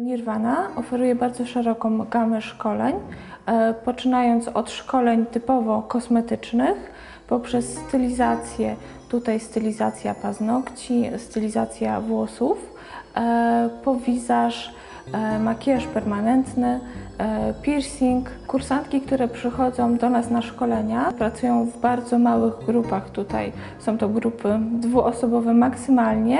Nirvana oferuje bardzo szeroką gamę szkoleń, e, poczynając od szkoleń typowo kosmetycznych, poprzez stylizację, tutaj stylizacja paznokci, stylizacja włosów, e, po wizaż, e, makijaż permanentny, piercing. Kursantki, które przychodzą do nas na szkolenia, pracują w bardzo małych grupach tutaj. Są to grupy dwuosobowe maksymalnie,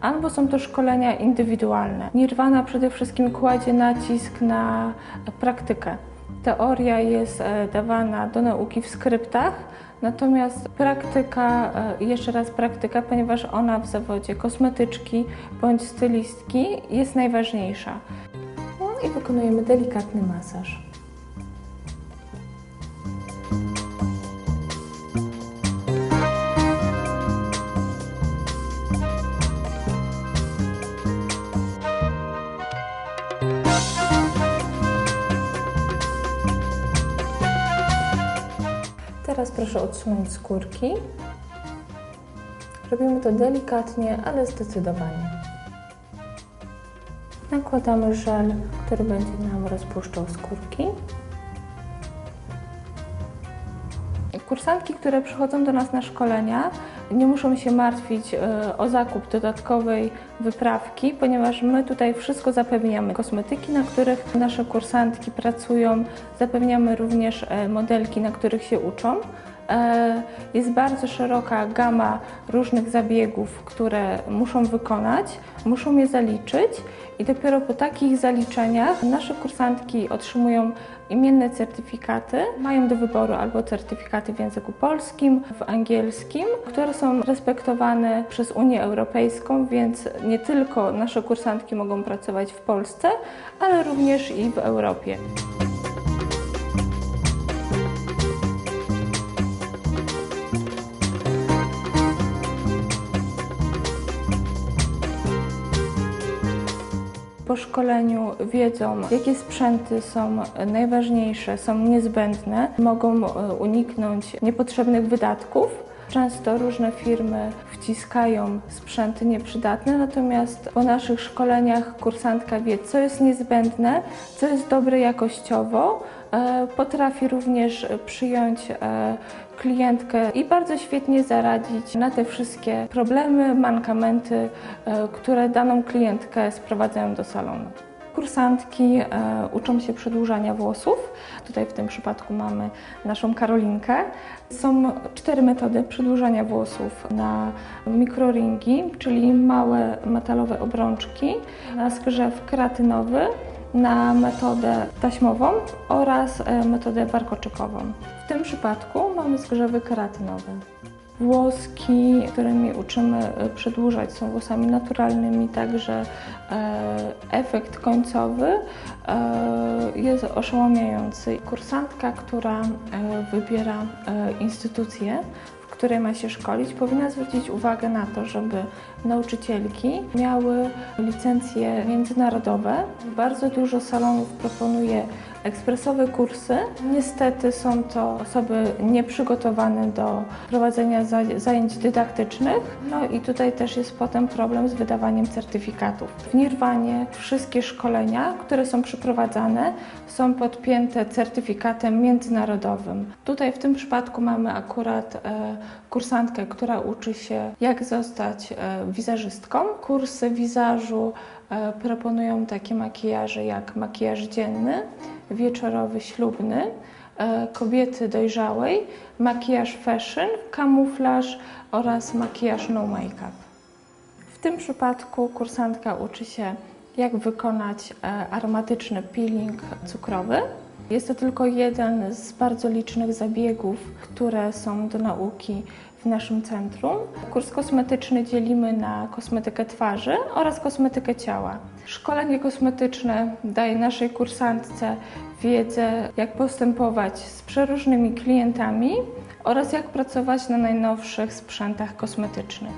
albo są to szkolenia indywidualne. Nirvana przede wszystkim kładzie nacisk na praktykę. Teoria jest e, dawana do nauki w skryptach, natomiast praktyka, e, jeszcze raz praktyka, ponieważ ona w zawodzie kosmetyczki bądź stylistki jest najważniejsza. I wykonujemy delikatny masaż. Teraz proszę odsunąć skórki. Robimy to delikatnie, ale zdecydowanie. Nakładamy żel, który będzie nam rozpuszczał skórki. Kursantki, które przychodzą do nas na szkolenia, nie muszą się martwić e, o zakup dodatkowej wyprawki, ponieważ my tutaj wszystko zapewniamy. Kosmetyki, na których nasze kursantki pracują, zapewniamy również e, modelki, na których się uczą. E, Jest bardzo szeroka gama różnych zabiegów, które muszą wykonać, muszą je zaliczyć i dopiero po takich zaliczeniach nasze kursantki otrzymują imienne certyfikaty. Mają do wyboru albo certyfikaty w języku polskim, w angielskim, które są respektowane przez Unię Europejską, więc nie tylko nasze kursantki mogą pracować w Polsce, ale również i w Europie. Po szkoleniu wiedzą, jakie sprzęty są najważniejsze, są niezbędne, mogą e, uniknąć niepotrzebnych wydatków. Często różne firmy wciskają sprzęty nieprzydatne, natomiast po naszych szkoleniach kursantka wie, co jest niezbędne, co jest dobre jakościowo. E, Potrafi również przyjąć e, klientkę i bardzo świetnie zaradzić na te wszystkie problemy, mankamenty, e, które daną klientkę sprowadzają do salonu. Kursantki e, uczą się przedłużania włosów. Tutaj w tym przypadku mamy naszą Karolinkę. Są cztery metody przedłużania włosów na mikroringi, czyli małe metalowe obrączki, na zgrzew kreatynowy, na metodę taśmową oraz e, metodę warkoczykową. W tym przypadku mamy zgrzewy keratynowe. Włoski, którymi uczymy e, przedłużać, są włosami naturalnymi, także e, efekt końcowy e, jest oszałamiający. Kursantka, która wybiera instytucję, w której ma się szkolić, powinna zwrócić uwagę na to, żeby nauczycielki miały licencje międzynarodowe. Bardzo dużo salonów proponuje ekspresowe kursy. Niestety są to osoby nieprzygotowane do prowadzenia za- zajęć dydaktycznych. No i tutaj też jest potem problem z wydawaniem certyfikatów. W Nirwanie wszystkie szkolenia, które są przeprowadzane, są podpięte certyfikatem międzynarodowym. Tutaj w tym przypadku mamy akurat e, kursantkę, która uczy się, jak zostać e, wizerzystką. Kursy wizażu e, proponują takie makijaże jak makijaż dzienny, wieczorowy, ślubny, e, kobiety dojrzałej, makijaż fashion, kamuflaż oraz makijaż no make-up. W tym przypadku kursantka uczy się, jak wykonać e, aromatyczny peeling cukrowy. Jest to tylko jeden z bardzo licznych zabiegów, które są do nauki w naszym centrum. Kurs kosmetyczny dzielimy na kosmetykę twarzy oraz kosmetykę ciała. Szkolenie kosmetyczne daje naszej kursantce wiedzę, jak postępować z przeróżnymi klientami oraz jak pracować na najnowszych sprzętach kosmetycznych.